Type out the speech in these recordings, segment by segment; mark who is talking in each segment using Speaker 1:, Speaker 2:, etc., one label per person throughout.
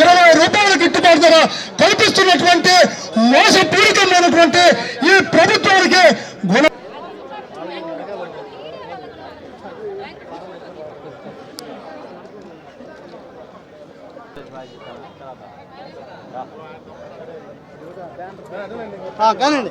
Speaker 1: ఇరవై రూపాయల గిట్టుబాటు ధర కల్పిస్తున్నటువంటి మోసపూరితమైనటువంటి ఈ ప్రభుత్వానికి గుణ
Speaker 2: కానండి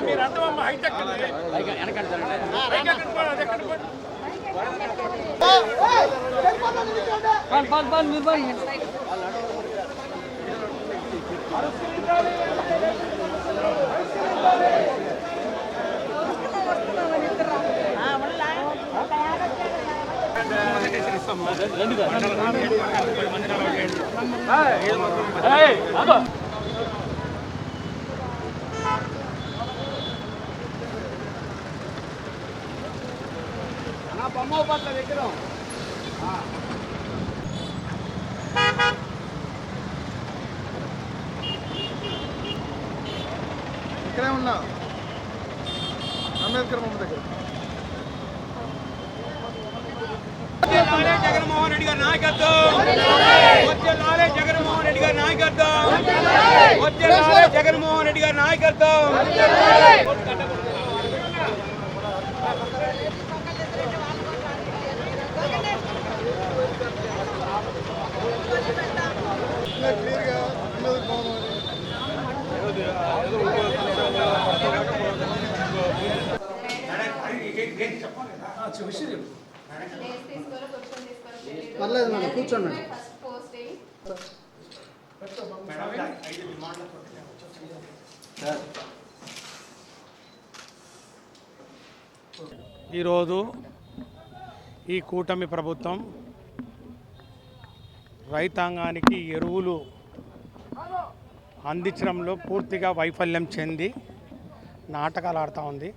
Speaker 2: మీరు అందమమ్మ హైటెక్ రెండు
Speaker 1: ఇక్కడే ఉన్నా అంబేద్కర్ బొమ్మ దగ్గర.
Speaker 3: జగన్మోహన్ రెడ్డి గారి నాయకత్వం. వచ్చేలాలే జగన్మోహన్ రెడ్డి గారి నాయకత్వం. వచ్చేలాలే జగన్మోహన్ రెడ్డి గారి నాయకత్వం.
Speaker 2: పర్లేదు మేడం కూర్చోండి.
Speaker 3: ఈరోజు ఈ కూటమి ప్రభుత్వం రైతాంగానికి ఎరువులు అందించడంలో పూర్తిగా వైఫల్యం చెంది నాటకాలు ఆడుతూ ఉంది.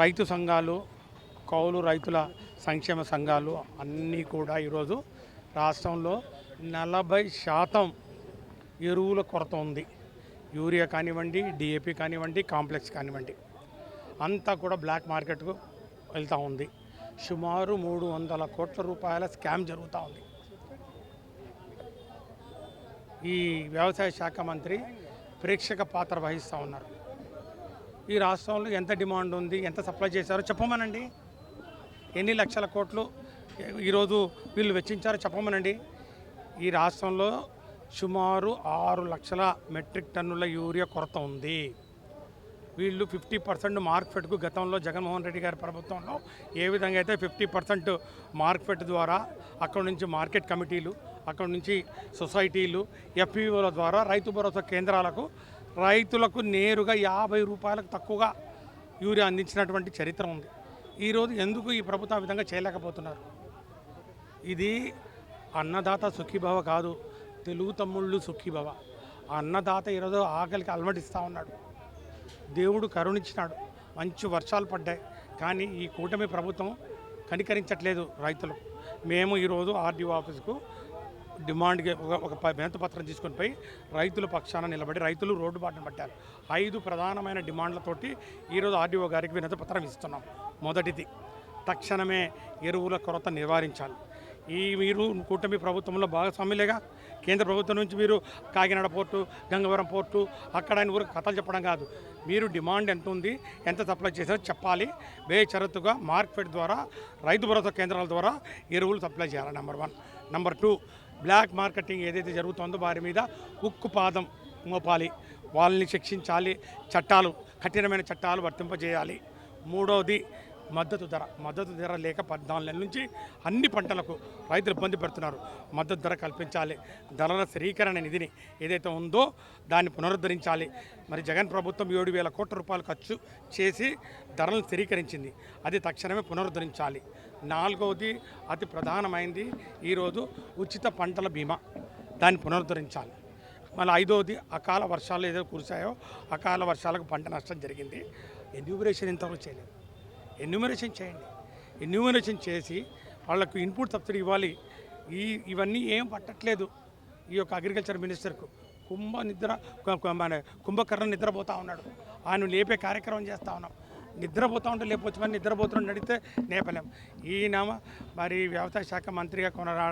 Speaker 3: రైతు సంఘాలు కౌలు రైతుల సంక్షేమ సంఘాలు అన్నీ కూడా ఈరోజు రాష్ట్రంలో నలభై శాతం ఎరువుల కొరత ఉంది. యూరియా కానివ్వండి డిఏపి కానివ్వండి కాంప్లెక్స్ కానివ్వండి అంతా కూడా బ్లాక్ మార్కెట్కు వెళ్తూ ఉంది. సుమారు మూడు వందల కోట్ల రూపాయల స్కామ్ జరుగుతూ ఉంది. ఈ వ్యవసాయ శాఖ మంత్రి ప్రేక్షక పాత్ర వహిస్తూ ఉన్నారు. ఈ రాష్ట్రంలో ఎంత డిమాండ్ ఉంది ఎంత సప్లై చేశారో చెప్పమనండి. ఎన్ని లక్షల కోట్లు ఈరోజు వీళ్ళు వెచ్చించారో చెప్పమనండి. ఈ రాష్ట్రంలో సుమారు ఆరు లక్షల మెట్రిక్ టన్నుల యూరియా కొరత ఉంది. వీళ్ళు ఫిఫ్టీ పర్సెంట్ మార్క్ఫెట్కు గతంలో జగన్మోహన్ రెడ్డి గారి ప్రభుత్వంలో ఏ విధంగా అయితే ఫిఫ్టీ పర్సెంట్ మార్క్ఫెట్ ద్వారా అక్కడ నుంచి మార్కెట్ కమిటీలు అక్కడ నుంచి సొసైటీలు ఎఫ్పిఓల ద్వారా రైతు భరోసా కేంద్రాలకు రైతులకు నేరుగా యాభై రూపాయలకు తక్కువగా యూరియా అందించినటువంటి చరిత్ర ఉంది. ఈరోజు ఎందుకు ఈ ప్రభుత్వం ఆ విధంగా చేయలేకపోతున్నారు? ఇది అన్నదాత సుఖీభవ కాదు తెలుగు తమ్ముళ్ళు సుఖీభవ. అన్నదాత ఈరోజు ఆకలికి అలమటిస్తూ ఉన్నాడు. దేవుడు కరుణించినాడు. మంచి వర్షాలు పడ్డాయి. కానీ ఈ కూటమి ప్రభుత్వం కనికరించట్లేదు రైతులు. మేము ఈరోజు ఆర్డీఓ ఆఫీస్కు డిమాండ్ ఒక ఒక ప- పత్రం తీసుకొని పోయి రైతుల పక్షాన నిలబడి రైతులు రోడ్డు బాటను పట్టారు. ఐదు ప్రధానమైన డిమాండ్లతోటి ఈరోజు ఆర్డీఓ గారికి వినతి పత్రం ఇస్తున్నాం. మొదటిది తక్షణమే ఎరువుల కొరత నివారించాలి. ఈ మీరు కూటమి ప్రభుత్వంలో భాగస్వామ్యులేగా కేంద్ర ప్రభుత్వం నుంచి మీరు కాకినాడ పోర్టు గంగవరం పోర్టు అక్కడ ఆయన ఊరికి కథలు చెప్పడం కాదు. మీరు డిమాండ్ ఎంత ఉంది ఎంత సప్లై చేశారో చెప్పాలి. బేషరతుగా మార్కెట్ ద్వారా రైతు భరోసా కేంద్రాల ద్వారా ఎరువులు సప్లై చేయాలి number one number two black marketing ఏదైతే జరుగుతుందో వారి మీద ఉక్కు పాదం మోపాలి. వాళ్ళని శిక్షించాలి. చట్టాలు కఠినమైన చట్టాలు వర్తింపజేయాలి. మూడవది మద్దతు ధర మద్దతు ధర లేక పద్నాలుగు నెలల నుంచి అన్ని పంటలకు రైతులు ఇబ్బంది పెడుతున్నారు. మద్దతు ధర కల్పించాలి. ధరల స్థిరీకరణ నిధిని ఏదైతే ఉందో దాన్ని పునరుద్ధరించాలి. మరి జగన్ ప్రభుత్వం ఏడు వేల కోట్ల రూపాయలు ఖర్చు చేసి ధరలను స్థిరీకరించింది. అది తక్షణమే పునరుద్ధరించాలి. నాలుగవది అతి ప్రధానమైంది ఈరోజు ఉచిత పంటల బీమా. దాన్ని పునరుద్ధరించాలి. మళ్ళీ ఐదవది అకాల వర్షాలు ఏదో కురిశాయో అకాల వర్షాలకు పంట నష్టం జరిగింది. ఎన్యూబరేషన్ ఇంతవరకు చేయలేదు. ఎన్యూమరేషన్ చేయండి. ఎన్యూమరేషన్ చేసి వాళ్ళకు ఇన్పుట్ సబ్సిడీ ఇవ్వాలి. ఈ ఇవన్నీ ఏం పట్టట్లేదు. ఈ యొక్క అగ్రికల్చర్ మినిస్టర్కు కుంభ నిద్ర మన కుంభకర్ణ నిద్రపోతూ ఉన్నాడు. ఆయన లేపే కార్యక్రమం చేస్తూ ఉన్నాం. నిద్రపోతూ ఉంటే లేకపోవచ్చు మరి నిద్రపోతున్న అడిగితే నేపలేం ఈయన మరి వ్యవసాయ శాఖ మంత్రిగా కొనరా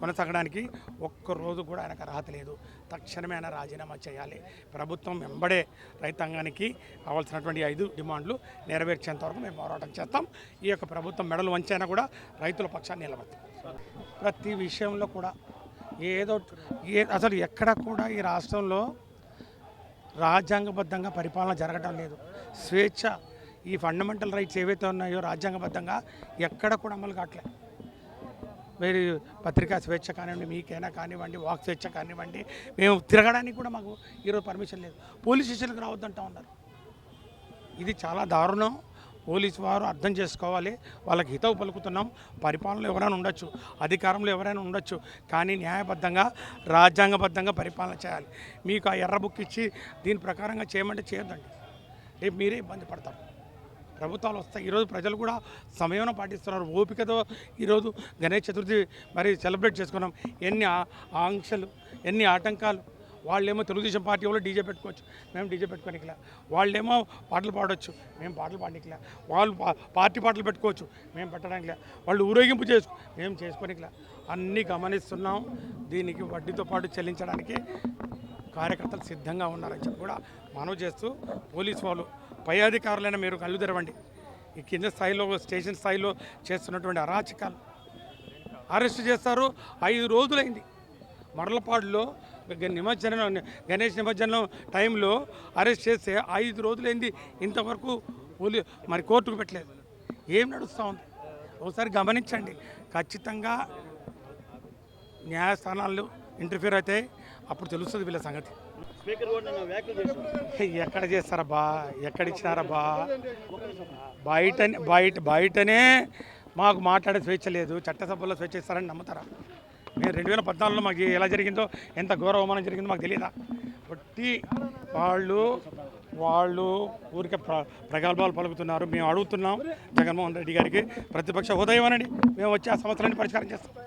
Speaker 3: కొనసాగడానికి ఒక్క రోజు కూడా ఆయనకు అర్హత లేదు. తక్షణమే ఆయన రాజీనామా చేయాలి. ప్రభుత్వం వెంబడే రైతాంగానికి కావాల్సినటువంటి ఐదు డిమాండ్లు నెరవేర్చేంత వరకు మేము పోరాటం చేస్తాం. ఈ యొక్క ప్రభుత్వం మెడలు వంచైనా కూడా రైతుల పక్షాన్ని నిలబడతాం. ప్రతి విషయంలో కూడా ఏదో ఏ అసలు ఎక్కడ కూడా ఈ రాష్ట్రంలో రాజ్యాంగబద్ధంగా పరిపాలన జరగడం లేదు. స్వేచ్ఛ ఈ ఫండమెంటల్ రైట్స్ ఏవైతే ఉన్నాయో రాజ్యాంగబద్ధంగా ఎక్కడ కూడా అమలు కావట్లే. మీరు పత్రికా స్వేచ్ఛ కానివ్వండి మీకైనా కానివ్వండి వాక్ స్వేచ్ఛ కానివ్వండి మేము తిరగడానికి కూడా మాకు ఈరోజు పర్మిషన్ లేదు. పోలీస్ స్టేషన్కి రావద్దంటా ఉన్నారు. ఇది చాలా దారుణం. పోలీసు వారు అర్థం చేసుకోవాలి. వాళ్ళకి హితవు పలుకుతున్నాం. పరిపాలనలో ఎవరైనా ఉండొచ్చు అధికారంలో ఎవరైనా ఉండొచ్చు కానీ న్యాయబద్ధంగా రాజ్యాంగబద్ధంగా పరిపాలన చేయాలి. మీకు ఆ ఎర్ర బుక్ ఇచ్చి దీని ప్రకారంగా చేయమంటే చేయొద్దండి. రేపు మీరే ఇబ్బంది పడతారు. ప్రభుత్వాలు వస్తాయి. ఈరోజు ప్రజలు కూడా సమయంలో పాటిస్తున్నారు. ఓపికతో ఈరోజు గణేష్ చతుర్థి మరి సెలబ్రేట్ చేసుకున్నాం. ఎన్ని ఆంక్షలు ఎన్ని ఆటంకాలు వాళ్ళేమో తెలుగుదేశం పార్టీ వాళ్ళు డీజే పెట్టుకోవచ్చు. మేము డీజే పెట్టుకోనికిలా. వాళ్ళేమో పాటలు పాడవచ్చు మేము పాటలు పాడనికిలా. వాళ్ళు పా- పార్టీ పాటలు పెట్టుకోవచ్చు. మేము పెట్టడానికిలా. వాళ్ళు ఊరేగింపు చేసుకో మేము చేసుకోనికిలా. అన్నీ గమనిస్తున్నాం. దీనికి వడ్డీతో పాటు చెల్లించడానికి కార్యకర్తలు సిద్ధంగా ఉన్నారని చెప్పి కూడా మనవి చేస్తూ పోలీసు వాళ్ళు పై అధికారులైన మీరు కళ్ళు తెరవండి. ఈ కింద స్థాయిలో స్టేషన్ స్థాయిలో చేస్తున్నటువంటి అరాచకాలు. అరెస్ట్ చేస్తారు. ఐదు రోజులైంది. మరలపాడులో నిమజ్జనం గణేష్ నిమజ్జనం టైంలో అరెస్ట్ చేస్తే ఐదు రోజులైంది. ఇంతవరకు పోలీ మరి కోర్టుకు పెట్టలేదు. ఏం నడుస్తూ ఉంది? ఒకసారి గమనించండి. ఖచ్చితంగా న్యాయస్థానాలు ఇంటర్ఫీర్ అయితే అప్పుడు తెలుస్తుంది వీళ్ళ సంగతి. ఎక్కడ చేస్తారబ్బా? ఎక్కడిచ్చినారబ్బా బయట బయట బయటనే మాకు మాట్లాడే స్వేచ్ఛ లేదు. చట్టసభలో స్వేచ్ఛ ఇస్తారని నమ్ముతారా? మేము రెండు వేల పద్నాలుగులో మాకు ఎలా జరిగిందో ఎంత ఘోర అవమానం జరిగిందో మాకు తెలియదా బట్టి వాళ్ళు వాళ్ళు ఊరికే ప్ర ప్రగల్భాలు పలుకుతున్నారు. మేము అడుగుతున్నాం జగన్మోహన్ రెడ్డి గారికి. ప్రతిపక్ష హోదా ఇవ్వనండి. మేము వచ్చి ఆ సమస్యలన్నీ పరిష్కారం చేస్తాం.